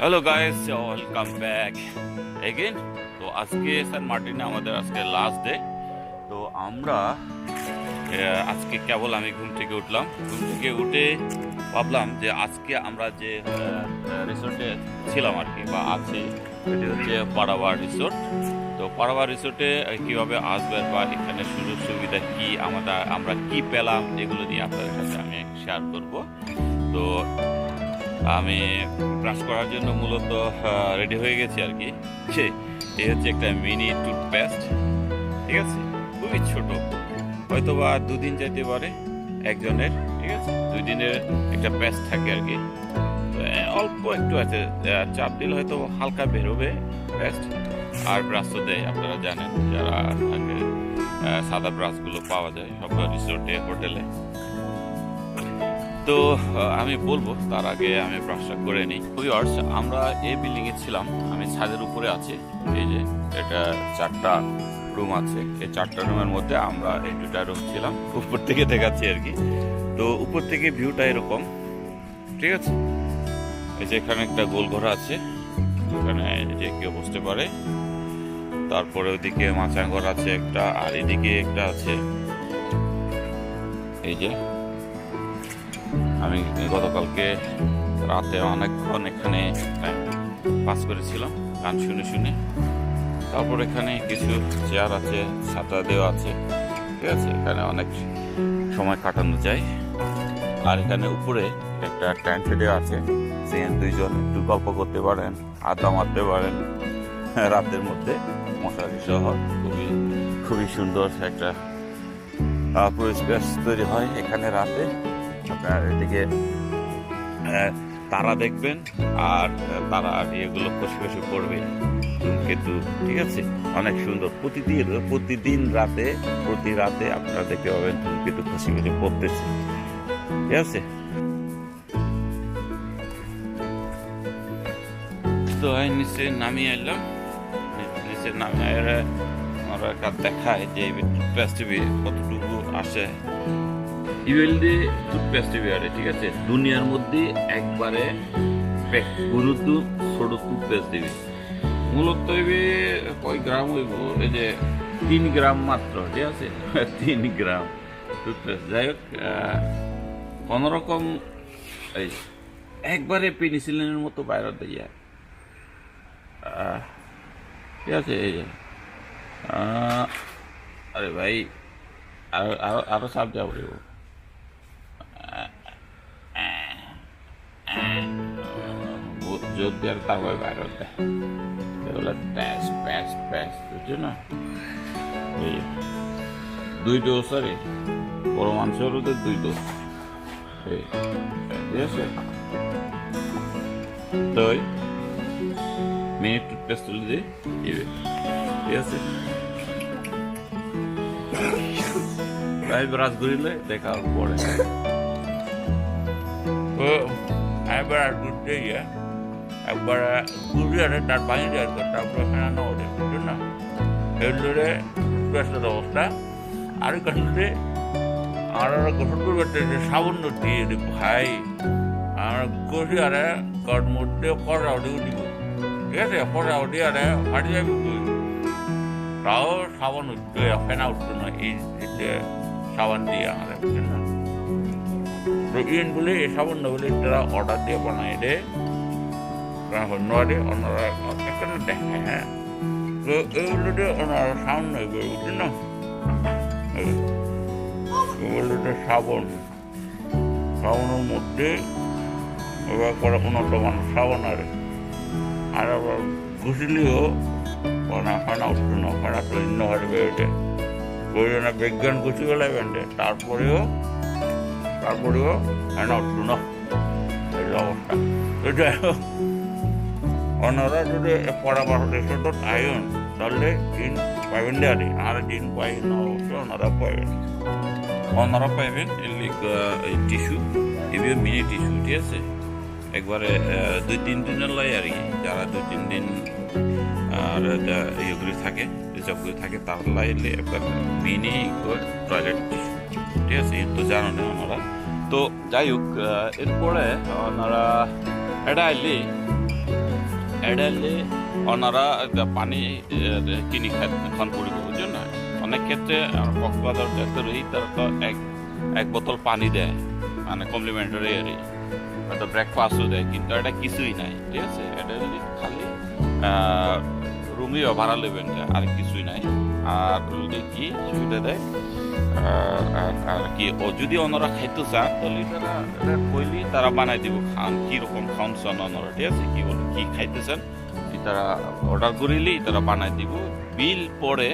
Hello guys welcome back again তো আজকে সান মার্টিনে আমাদের আজকে লাস্ট ডে তো আমরা আজকে কেবল আমি ঘুম থেকে উঠলাম। ঘুম থেকে উঠে ভাবলাম যে আজকে আমরা যে রিসোর্টে ছিলাম আর কি, বা আছি এটি হচ্ছে পাড়াবার রিসোর্ট তো পাড়াবার রিসোর্টে কীভাবে আসবেন বা এখানে সুযোগ সুবিধা কী আমাদের, আমরা কি পেলাম, এগুলো নিয়ে আপনাদের সাথে আমি শেয়ার করব। তো আমি ব্রাশ করার জন্য মূলত রেডি হয়ে গেছি আর কি। এই হচ্ছে একটা মিনি টুথপেস্ট ঠিক আছে? খুবই ছোট। হয়তো বা দুদিন যেতে পারে একজনের, ঠিক আছে? দুই দিনের একটা পেস্ট থাকে আর কি। অল্প একটু আছে। চাপ দিলে হয়তো হালকা বেরোবে পেস্ট আর ব্রাশ তো দেয়, আপনারা জানেন, যারা থাকে সাদা ব্রাশগুলো পাওয়া যায় সব রিসোর্টে হোটেলে তো আমি বলব, তার আগে আমি ব্রাশটা করে নিই। ভিউয়ার্স আমরা এই বিল্ডিং এ ছিলাম, আমি ছাদের উপরে আছি। এই যে, এটা চারটা রুম আছে। এই চারটা রুমের মধ্যে আমরা এই দুটা রুম ছিলাম। উপর থেকে দেখাচ্ছি আর কি। তো, উপর থেকে ভিউটা এরকম, ঠিক আছে? এই যে, এখানে একটা গোল ঘর আছে। এখানে যে, কেউ বসতে পারে। তারপরে ওইদিকে ঘর আছে একটা, আর এদিকে একটা আছে। এই যে আমি গতকালকে রাতে অনেকক্ষণ এখানে পাস করেছিলাম, গান শুনে শুনে। তারপর এখানে কিছু চেয়ার আছে, ছাতা দেওয়া আছে, ঠিক আছে, এখানে অনেক সময় কাটানো যায়। আর এখানে উপরে একটা ট্যান্ট দেওয়া আছে সেখানে দুইজন একটু গল্প করতে পারেন, আড্ডা মারতে পারেন। রাতের মধ্যে মশারি সহ খুবই খুবই সুন্দর একটা পরিবেশ তৈরি হয় এখানে রাতে। আপনার এদিকে তারা দেখবেন আর তারা এগুলো কষে কষে পড়বে কিন্তু ঠিক আছে? অনেক সুন্দর। প্রতিদিন প্রতিদিন রাতে, প্রতি রাতে আপনারা দেখতে পাবেন কিন্তু খুশি খুশি পড়তেছে ঠিক আছে? তো নিচে নামিয়ে এলাম। নিচে নামিয়ে আমরা দেখায় যে টুথপেস্ট কতটুকু আসে। ইউএলডি টুথপেস্ট আরে ঠিক আছে? দুনিয়ার মধ্যে একবারে গুরুত্ব ছোট টুথপেস্ট দিবি। মূলত হইবে কয় গ্রাম হইব? এই যে তিন গ্রাম মাত্র, ঠিক আছে? তিন গ্রাম টুথপেস্ট যাই হোক কোনোরকম এই, একবারে পেনিসিলিনের মতো বাইরে দিয়ে। ঠিক আছে, এই যে আরে ভাই, আরও আরও আরও সাপ যাব যোগ দেওয়ার তারপরে বাইরে দেয় এগুলো প্যাস প্যাস প্যাস বুঝছ না? এই দুই ডোজ আরে বড় মানুষের ওদের দুই ডোজ এই, ঠিক আছে? তো মিনিট টুথপেস্ট তুলে দিয়ে ঠিক আছে? ব্রাশ ঘুরিলে দেখা ও একবার আর ঘুরতে গিয়ে একবার ঘুরিয়ে তার দেওয়ার পর তারপরে এখানে না ওঠে বুঝলো না? এগুলোরে টুথপেস্টের অবস্থা। আর কাছে আর গোসল করবে যে সাবুন দিয়ে দিব, ভাই। আর কষি আরে, কর মধ্যে পড়া উঠে উঠিব ঠিক আছে? পড়া উঠে আরে ফাটি যাবে তুই তাও সাবান উঠতো ফেনা উঠতো না, এই সাবান দিয়ে বুঝলেন না? তো ইন বলে, এই সাবান বলে, তারা অর্ডার দিয়ে বানায় রে। নয় ওনারা এখানে দেখে হ্যাঁ তো এইগুলোতে ওনারা সাউন্ড নেবে বুঝলেন না এগুলোতে সাবন সাবনের মধ্যে এবার করে উন্নত মানুষ সাবান আর আর আবার ঘুষিলেও ওনা ফানা উঠতো না ফানা তো ইন্ন হারে বেরোতে প্রয়োজনে বিজ্ঞান ঘুষি গেলাইবেন তারপরেও তারপরেও ফানা উঠতো না এই অবস্থা তো হোক ওনারা যদি পড়াবার রেসর্টত আইন তাহলে দিন পাইবেন দেয়ারি আর দিন পাই না, অবশ্য ওনারা পাইবেন ওনারা পাইবেন টিস্যু এগুলো মিনি টিস্যু, ঠিক আছে? একবারে দুই তিন দিনের লাই আর কি, যারা দুই তিন দিন, আর ইয়েগুলি থাকে রিজার্ভগুলি থাকে, তার লাইলে একবার মিনি টয়লেট টিস্যু, ঠিক আছে? তো জানো না ওনারা তো যাই হোক এরপরে ওনারা এটা আইলি এডালে ওনারা পানি কিনি এখন পড়িব বুঝছেন না? অনেক ক্ষেত্রে কক্সবাজার ক্ষেত্রে রই তারা তো এক এক বোতল পানি দেয় মানে কমপ্লিমেন্টারি আর হয়তো ব্রেকফাস্টও দেয়, কিন্তু এটা কিছুই নাই, ঠিক আছে? এটা খালি রুমিও ভাড়া নেবেন আর কিছুই নাই। আর কি সুবিধা দেয় আর কি, ও যদি ওনারা খাইতে চান, তাহলে তারা কইলি তারা বানাই দিব, খান কি রকম খান চান ওনারা ঠিক আছে? কি বলে? কি খাইতে চান কি তারা অর্ডার করিলি তারা বানাই দিব। বিল পরে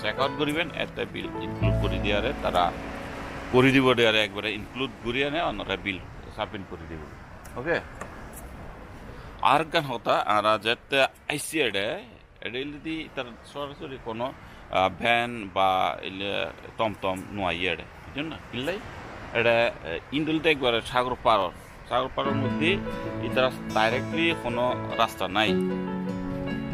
চেক আউট করিবেন এতে বিল ইনক্লুড করে দিয়ারে তারা করে দিব দেয়ারে একবারে ইনক্লুড করিয়া নে ওনারা বিল সাবমিট করে দিব। ওকে আর গান হতা, আর যেতে আইসি এডে এডে যদি তার সরাসরি কোনো ভ্যান বা টমটম নোয়াই এডে। বুঝছেন না? ইল্লাই এটা ইন্দুলতে একবারে সাগর পার সাগর পারের মধ্যে ইতারা ডাইরেক্টলি কোনো রাস্তা নাই।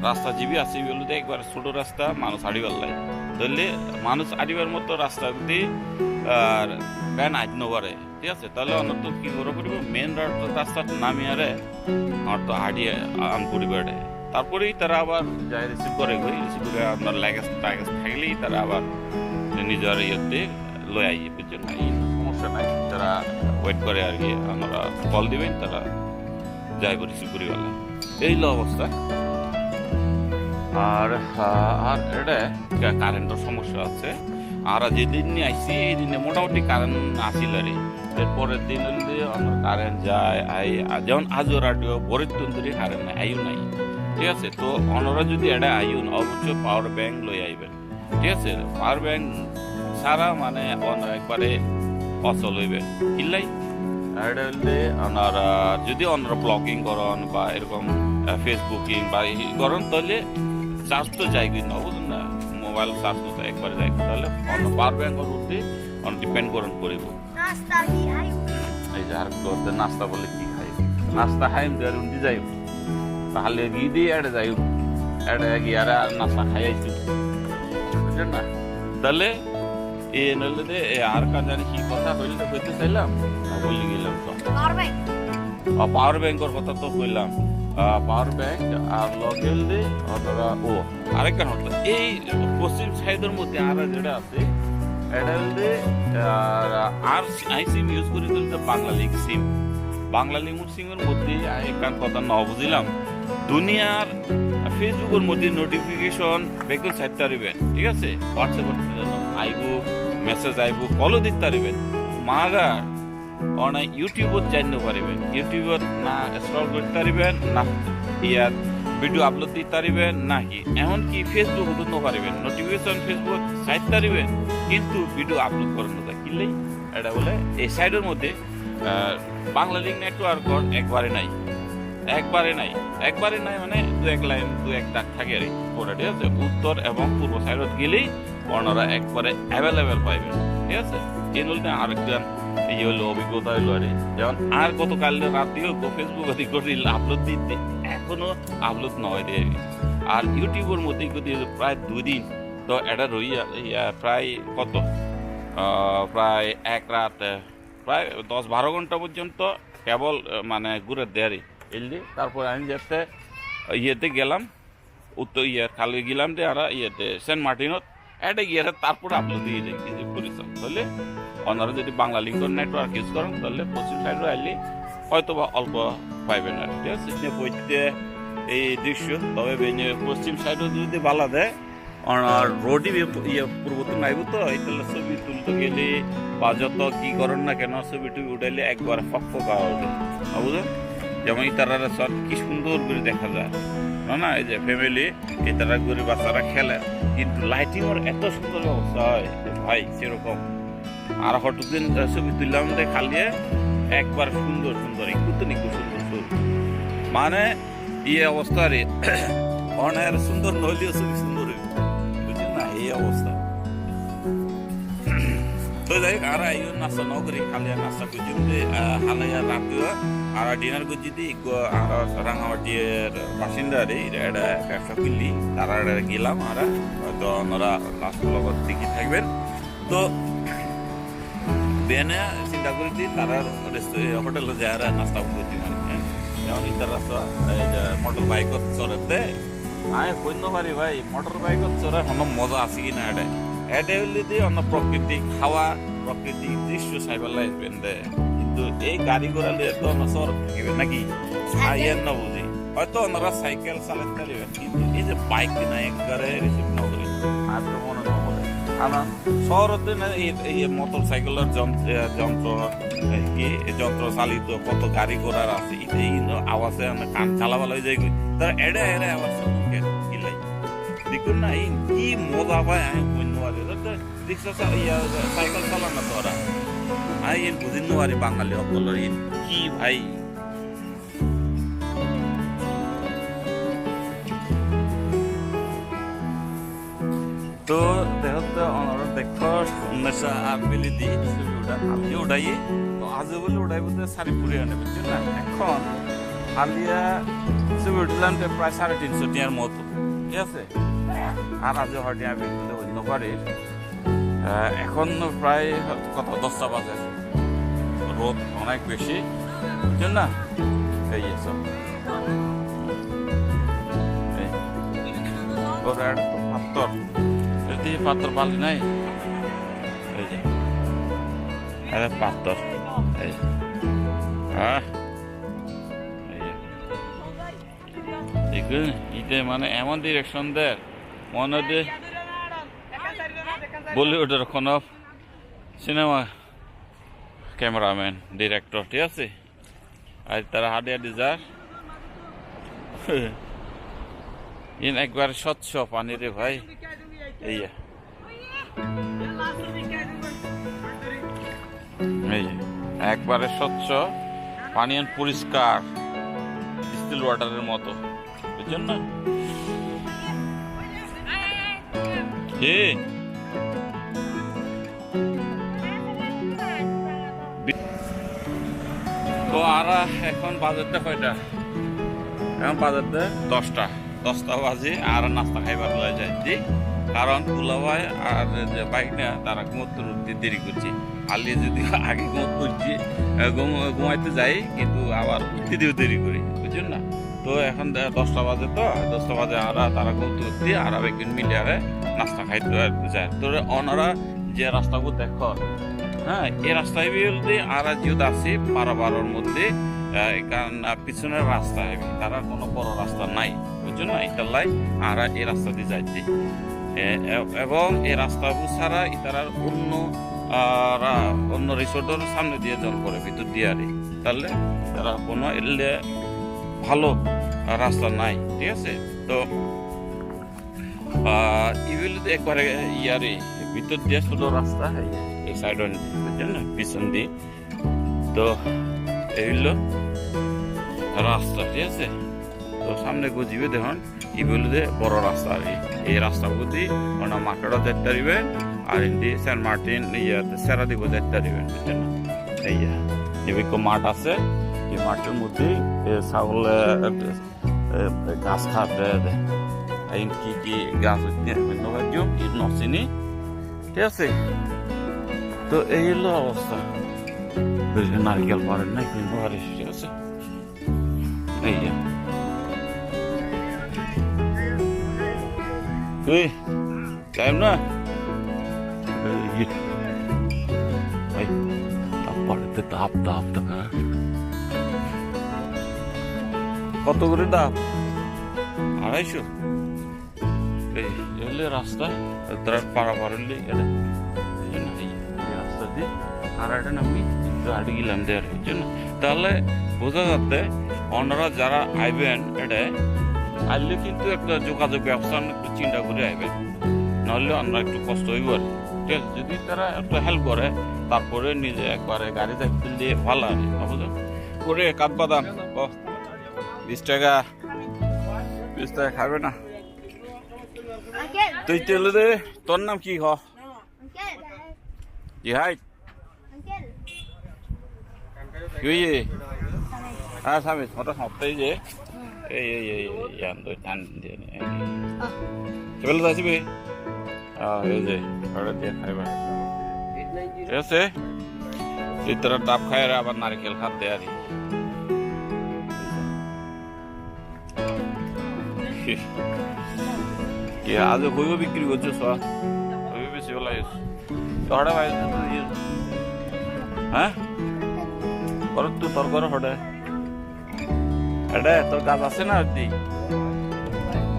রাস্তা জিবি আছে বলতে একবার ছোট রাস্তা, মানুষ আড়িবার লাই ধরলে মানুষ আড়িবার মতো রাস্তা যদি আর ভ্যান আজ নবারে ঠিক আছে? তাহলে অন্য তো কি করে করিব মেন রাস্তা নামিয়ারে আমার তো হাডিয়ে আন পরিবারে তারপরেই তারা আবার যাই রিসিভ করে গই রিসিভ করে আপনার লাগেজ টাগেজ থাকলেই তারা আবার নিজের ইয়েতে লই আই বুঝছেন না এই সমস্যা নাই তারা ওয়েট করে আর কি আমরা কল দিবেন, তারা যাইব রিসিভ করি গেলে এই হলো অবস্থা। আর আর এটা কারেন্টের সমস্যা আছে। আর যেদিন নিয়ে আইসি এই দিনে মোটামুটি কারেন্ট আসিল রে। এরপরের দিন আমার কারেন্ট যায়, আই আর যেমন আজও রাডিও বরের তন্দুরি কারেন্ট আইও নাই। ঠিক আছে? তো অনরা যদি এটা আইউন অবশ্যই পাওয়ার ব্যাংক লই আইবেন। ঠিক আছে? পাওয়ার ব্যাংক সারা মানে একবারে অচল হইবে। ইল্লাই আর এটা হলে যদি ওনারা ব্লগিং করেন বা এরকম ফেসবুকিং বা করেন তাহলে চার্জ তো যাই কিন্তু বুঝুন না? মোবাইল চার্জ তো একবারে যাই তাহলে অন্য পাওয়ার ব্যাংকের উপরে অন ডিপেন্ড করেন করিব। নাস্তা কি হাই এই যে আর করতে নাস্তা বলে কি খাই নাস্তা খাইম দেয়ার উন্দি যাই তাহলে গিয়ে দিয়ে এড়ে যাই এড়ে গিয়ে আর নাস্তা খাই আইছি বুঝলেন না? তাহলে এ নইলে দে এ আর কাজ জানি কি কথা হইলে কইতে চাইলাম? বলি গেলাম তো? পাওয়ার ব্যাংকের কথা তো কইলাম। পাওয়ার ব্যাংক আর লগেল দে অথবা ও আরেকটা হতো এই পশ্চিম সাইডের মধ্যে আর যেটা আছে আর আই সিম ইউজ করি তো বাংলা সিম বাংলা সিমের মধ্যে একখান কথা ন বুঝিলাম। দুনিয়ার ফেসবুকের মধ্যে নোটিফিকেশন বেগুন সাইড তারিবেন ঠিক আছে? হোয়াটসঅ্যাপ আইব মেসেজ আইব কলও দিতে পারিবেন। মাগার অনে ইউটিউবত জানিব পারিবেন। ইউটিউবত না স্ক্রল করতে পারিবেন, না ইয়াত ভিডিও আপলোড দিতে পারিবেন নাকি এমনকি ফেসবুক ন পারিবেন। নোটিফিকেশন ফেসবুক সাইট পারিবেন, কিন্তু ভিডিও আপলোড করানো যায় কিনলেই এটা বলে, এই সাইডের মধ্যে বাংলা লিঙ্ক নেটওয়ার্ক একবারে নাই। একবারে নাই। একবারে নাই মানে দু এক লাইন দু এক দাগ থাকে আর কি। ঠিক উত্তর এবং পূর্ব সাইডত গেলেই ওনারা একবারে অ্যাভেলেবেল পাইবেন, ঠিক আছে? হলে আরেকজন, এই হলো অভিজ্ঞতা হইল আরে। যেমন আর গতকাল রাতেও ফেসবুক অধিক করে আপলোড দিতে এখনও আপলোড নয় দিয়ে আর ইউটিউবের মধ্যে যদি প্রায় দুই দিন। তো এটা রইয়া প্রায় কত? প্রায় এক রাত প্রায় দশ বারো ঘণ্টা পর্যন্ত কেবল মানে ঘুরে দেয়ারি। এলি তারপর আমি যাতে ইয়েতে গেলাম, উত্তর ইয়ে খালি গেলাম যে আর ইয়েতে সেন্ট মার্টিনত এটা গিয়ে তারপর আপলোড দিয়ে দেয় কিছু পরিশ্রম। তাহলে ওনারা যদি বাংলা লিঙ্কন নেটওয়ার্ক ইউজ করেন, তাহলে পশ্চিম সাইডে আইলে হয়তো বা অল্প পাইবেন আর ঠিক আছে? বইতে এই দৃশ্য, তবে পশ্চিম সাইডে যদি বালা দেয়, আর রোডই ইয়ে পূর্বতন আইব তো এইতালে ছবি তুলতে গেলে বা যত কি করেন না কেন, ছবি টবি উঠাইলে একবার ফক ফক ওঠে বুঝলেন? যেমন ইতারারা সব কি সুন্দর করে দেখা যায়। না এই যে ফ্যামিলি ইতারা করে বাচ্চারা খেলে, কিন্তু লাইটিং এত সুন্দর অবস্থা হয় ভাই, সেরকম। আর হঠাৎ দিন ছবি তুললাম খালিয়ে একবার সুন্দর সুন্দর একটু নিকু সুন্দর সুন্দর মানে এই অবস্থা রে। অনেক সুন্দর নইলেও ছবি সুন্দর হইব। বুঝছেন না? এই অবস্থা। তো যাই আর আইও নাস্তা ন করি, খালি নাস্তা করছি যে হালাই আর রাতিও আর ডিনার করছি দি আর বাসিন্দা রে এটা ব্যবসা করলি তারা গেলাম আর হয়তো ওনারা লাস্ট লগত দেখি থাকবেন। তো বেনে চিন্তা করি দি তারা হোটেলে যায় আর নাস্তা করছি মানে হ্যাঁ। যেমন ইতার রাস্তা মোটর বাইকত চড়াতে আমি কইন পারি ভাই মোটর বাইকত চড়ে কোনো মজা আছে কি না এটা এটা হইলে দিয়ে অন্য প্রকৃতি, খাওয়া প্রকৃতি দৃশ্য সাইবার দে। কিন্তু এই গাড়ি ঘোড়া নিয়ে তো থাকিবে নাকি? আইয়ের না বুঝি হয়তো ওনারা সাইকেল চালাতে পারবেন কিন্তু এই যে বাইক না একবারে রিসিভ না করি আর তো মনে কারণ শহরতে না এই- মোটর সাইকেলের যন্ত্র যন্ত্র কি যন্ত্র চালিত কত গাড়ি ঘোড়ার আছে এই- আওয়াজে আমরা কান চালাবার হয়ে যায় তারা এড়ে এড়ে আওয়াজ দেখুন না এই কি মজা পায় আমি বুঝতে পারি রিক্সা সাইকেল চালানো তো ওরা আমি এর পারি বাঙালি সকলের এই কি ভাই? তো দেহতে অনার দেখ উন্নেশা আর দি আমি উঠাই তো আজ বলে উঠাই বলতে শাড়ি পুড়িয়ে আনে না? এখন আলিয়া ছবি উঠলাম প্রায় সাড়ে তিনশো টিয়ার মতো, ঠিক আছে? আর আজ আমি বলতে অন্য পারি এখন প্রায় কত, দশটা বাজে। রোদ অনেক বেশি। বুঝছেন না? এই যে সব। এই। ওর আর পাত্তর এটি পাত্তর বালি নাই? এই যে। পাত্তর এই। হ্যাঁ। দেখুন ইতে মানে এমন ডিরেকশন দেয়। মনে হয় বলিউডের কোনো সিনেমা ক্যামেরাম্যান, ডিরেক্টর, ঠিক আছে? আর তারা হাডিয়া ডিজার ইন একবার স্বচ্ছ পানি রে ভাই। এই এই একবারে স্বচ্ছ, পানি পরিষ্কার, স্টিল ওয়াটারের মতো। বুঝছেন না? তো আর এখন বাজারটা কয়টা? এখন বাজারটা দশটা। দশটা বাজে আর নাস্তা খাইবার লয়ে যায় জি কারণ দুলাভাই আর যে বাইক না তারা ঘুমোতে উঠতে দেরি করছে। আলি যদি আগে ঘুমোত করছি ঘুম- ঘুমাইতে যাই, কিন্তু আবার উঠতে দিয়েও দেরি করি, বুঝছেন না? তো এখন দশটা বাজে তো, দশটা বাজে আর তারা ঘুমতে উঠতে আর একদিন মিলে আর নাস্তা খাইতে যায়। তো ওনারা যে রাস্তাগুলো দেখো হ্যাঁ এই রাস্তায় বলতে আর যেহেতু আছি বারো বারোর মধ্যে কারণ পিছনের রাস্তা হেবি তারা কোনো বড় রাস্তা নাই। বুঝছ না এটার লাই আর এই রাস্তা দিয়ে যাইতে। এবং এই রাস্তা ছাড়া ইতারার অন্য অন্য রিসোর্টের সামনে দিয়ে জল করে ভিতর দিয়ে আরে। তাহলে তারা কোনো এলে ভালো রাস্তা নাই, ঠিক আছে? তো ইভিল একবারে ইয়ারে ভিতর দিয়ে ছোট রাস্তা এই সাইড বুঝছেন না পিছন তো এই রাস্তা, ঠিক আছে? তো সামনে গুজিবে দেখুন ইগুলো দিয়ে বড় রাস্তা। এই রাস্তা বুঝি ওনা মার্কেটও দেখতে পারিবেন আর ইন্দি সেন্ট মার্টিন ইয়াতে সেরা দিব দেখতে পারিবেন বুঝছেন এই মাঠ আছে, এই মাঠের মধ্যে ছাগল দেয় এই কি কি গাছ হচ্ছে নচিনি, ঠিক আছে? তো এই হলো অবস্থা ওই যে নারকেল পারেন না কিন্তু পারিস ঠিক আছে এই যে তুই টাইম না এই যে। এই তাপ পাড়েতে তাপ তাপ তাপ হ্যাঁ কত করে দাম আড়াইশো এই এলে রাস্তা তারা পারাপার হলে এটা একটা নামি গাড়ি গেলাম দেওয়ার জন্য তাহলে বোঝা যাচ্ছে ওনারা যারা আইবেন এটা আইলে কিন্তু একটা যোগাযোগ ব্যবস্থা একটু চিন্তা করে আইবেন। নাহলে আমরা একটু কষ্ট হইব আর ঠিক আছে যদি তারা একটু হেল্প করে তারপরে নিজে একবারে গাড়ি দেখতে দিয়ে ভালো আর বুঝলেন? করে কাঠবাদাম ও বিশ টাকা। বিশ টাকা খাবে না। তুই তেলে দে। তোর নাম কি হ? uncle, কি হাই uncle. কি হইয়ে হ্যাঁ স্বামী ওটা সপ্তাহে যে এই এই এই ইয়ান তো টান দিয়ে চলে তো আসবে হ্যাঁ এই যে ওটা দিয়ে খাইবা ঠিক আছে এই তোরা ডাব খাই আর আবার নারকেল খাত দেয় আর কি। কি কি আজ হইব বিক্রি করছ সব হইব বেশি বলা তোহড়া ভাই হ্যাঁ কর তুই তোর কর হডে এডে তোর গাছ আছে না দি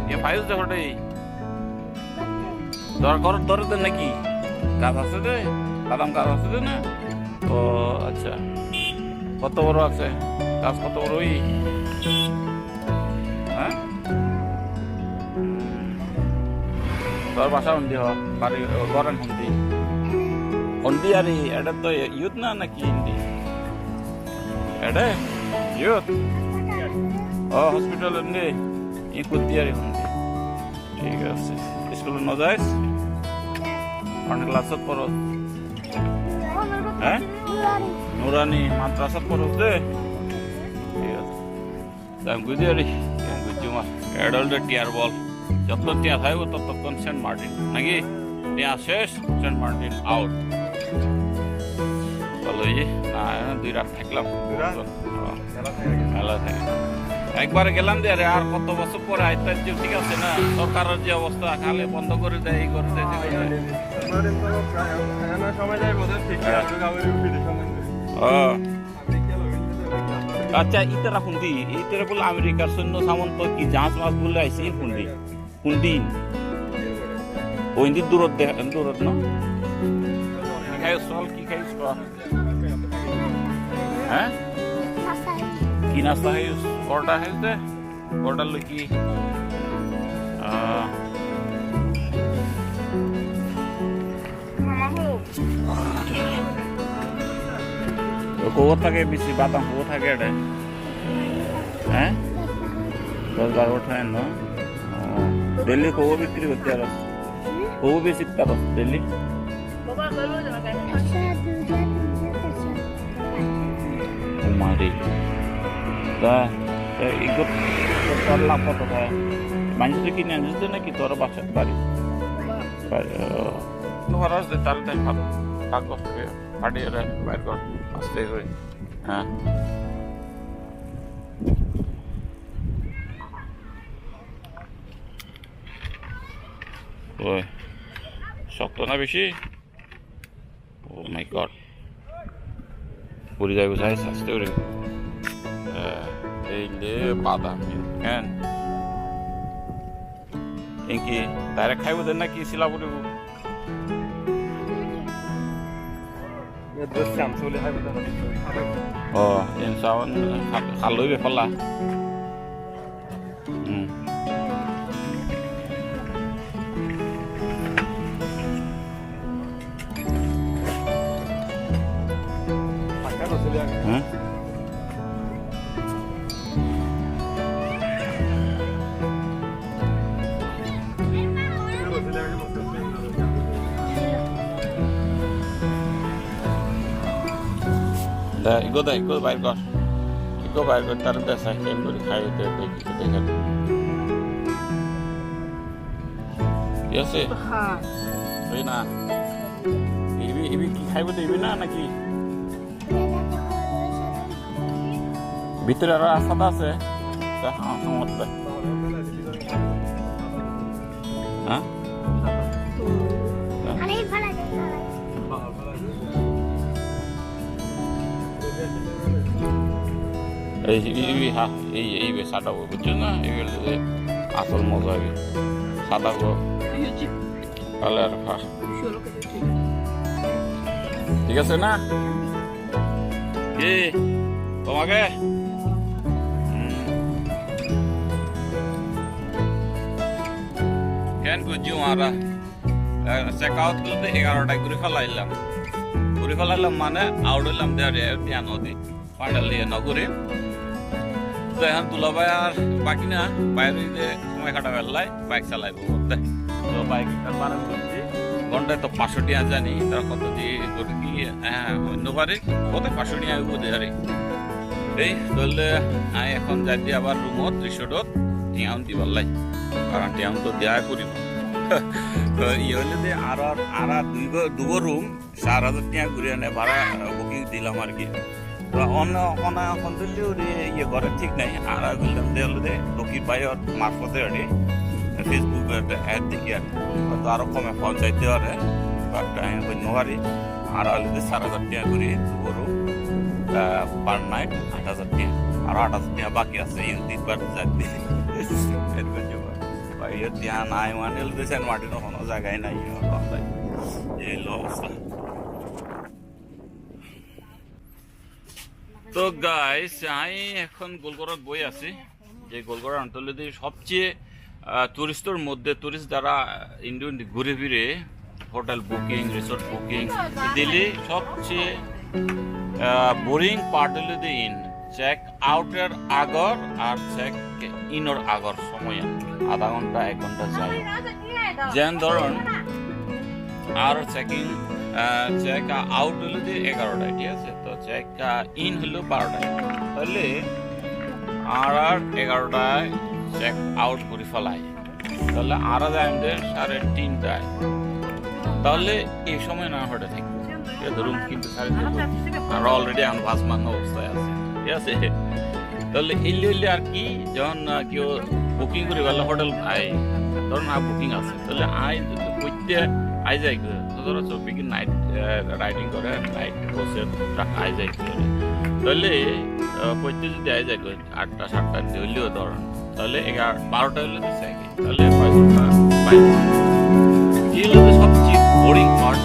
এ পাইস দে হডে তোর কর তোর দে নাকি? গাছ আছে দে, বাদাম গাছ আছে দে না? ও আচ্ছা। কত বড় আছে? গাছ কত বড় ওই হ্যাঁ তোর বাসা হন্দি হ বাড়ি গরেন হন্দি হন্দি আর এটা তো ইউথ না নাকি হিন্দি? এটা ইউথ ও হসপিটাল হন্দি ই কুদ্দিয়ারি হন্দি ঠিক আছে স্কুল ন যাইস অনেক ক্লাসত পড়স হ্যাঁ নুরানি মাদ্রাসাত পড়স দে ঠিক আছে দাম গুজিয়ারি গুজিমা এডাল্ট টিয়ার বল যত টিয়া থাকবে ততক্ষণ সেন্ট মার্টিন নাকি টিয়া শেষ সেন্ট মার্টিন আউট না দুই রাত থাকলাম। হ্যাঁ, মেলা থাকে একবার গেলাম যে আরে কত বছর পরে আইতে যে ঠিক আছে না সরকারের যে অবস্থা খালে বন্ধ করে দেয় এই করে দেয় দেয়। ও আচ্ছা ইতারা শুনতি ইতারা বলে আমেরিকার সৈন্য সামন্ত কি জাহাজ মাছ বলে আইসি শুনদি শুনদি ও হিন্দি দূরত দূরত না? কি খাই চল কি? খাই হ্যাঁ? কি নাস্তা খাই পরোটা খাই দে। পরোটা লই কি? থাকে বেশি বাদাম কোবো থাকে এটা। হ্যাঁ? দশ বারো ওঠায় না ডেলি কোবো বিক্রি করতে আর কোবো বেশি তার ডেলি মারি তা এগুলো তোর লাভ কত হয় মানুষের কিনে আনছিস নাকি তোর বাসা বাড়ি খরচ দে তার দেখ ভালো কাগজ ফাটিয়ে রে বাইর কর আস্তে করে হ্যাঁ ওই শক্ত না বেশি ও মাই গড পুরি যাইব যাই আস্তে করে এই লে বাদাম কেন ইনকি ডাইরেক্ট খাইব দেন নাকি শিলা পড়িব 어, 인사원 갈 দে ইগো দে ইগো বাইর কর। ইগো বাইর কর তার দে সাইকেল করে খাই দে দেখি দেখেন। ঠিক আছে? ওই না। ইবি ইবি কি খাইব দিবি না নাকি? ভিতরে আরও আসাদ আছে। হ্যাঁ সমত এই এই এই সাদা বুঝছ না? এই হলে আসল মজা হবে সাদা তাহলে আর ঠিক আছে না? কি? তোমাকে? কেন বুঝছি মারা? চেক আউট করতে এগারোটায় ঘুরে ফেলাইলাম। ঘুরে ফেলাইলাম মানে আউট হইলাম দিয়া নদী। পান্ডাল দিয়ে নগরে। তো এখন তুলাবাই আর বাকি না, বাইরে যে সময় কাটা বেলায় বাইক চালাইব বলতে তো বাইক বানান করছি। ঘন্টায় তো পাঁচশো টিয়া জানি, তার কত দিয়ে করে কি হ্যাঁ অন্য পারে কত পাঁচশো টিয়া বুঝে আরে। এই ধরলে আমি এখন যাই আবার রুমত, রিসোর্টত, টিয়াউন দিবার লাই। কারণ টিয়াউন তো দেয়া করিব। তো ই হইলে যে আর আর দুই দুগো রুম, চার হাজার টিয়া ঘুরে আনে ভাড়া বুকিং দিলাম আর কি। অন্য কোনো এখন দিল্লিও ইয়ে করে, ঠিক নাই। আর বললাম যে হলো যে লক্ষ্মীর বাইর মারফতে আরে ফেসবুকে অ্যাড দেখি আর হয়তো আরও কমে পৌঁছাইতে পারে বাট আমি কই নোহারি। আর হলো যে চার হাজার টাকা করে গরু পার নাইট আট হাজার টাকা। আর আট হাজার টাকা বাকি আছে ইন তিনবার চার দিন। বাইরের দিয়া নাই মানে হলো যে কোনো জায়গায় নাই এই অবস্থা। তো গাইস আমি এখন গোলগড়াত বই আছি, যে গোলগড়া অঞ্চলে সবচেয়ে টুরিস্টের মধ্যে টুরিস্ট যারা ইন্ডিয়ান ঘুরে ফিরে hotel booking resort booking Delhi সবচেয়ে boring part the in check আউটের আগর আর চেক ইনর আগর সময়। আধা ঘণ্টা, এক ঘণ্টা যায় যেন ধরুন, আর চেকিং চেক আউট হলো যে এগারোটায়, ঠিক আছে? ইন হলো বারোটায়। তাহলে আর আর এগারোটায় চেক আউট করে ফেলাই। তাহলে আর যায় আমাদের সাড়ে তিনটায়। তাহলে এই সময় না হঠাৎ থাকব ধরুন কিন্তু সাড়ে আর অলরেডি এখন পাঁচ মাস অবস্থায় আছে। ঠিক আছে? তাহলে এলে এলে আর কি যখন কেউ বুকিং করে গেল হোটেল আই ধরুন আর বুকিং আছে। তাহলে আই করতে আই যাই করে সচরাচর বিগিন নাইট রাইডিং করে নাইট আই যায় তাহলে পড়তে যদি আই যায় আটটা, সাতটা হইলেও ধরেন তাহলে এগারো, বারোটা হলে তো চাই তাহলে কয় ঘণ্টা বাইরে সবচেয়ে বোরিং পার্ট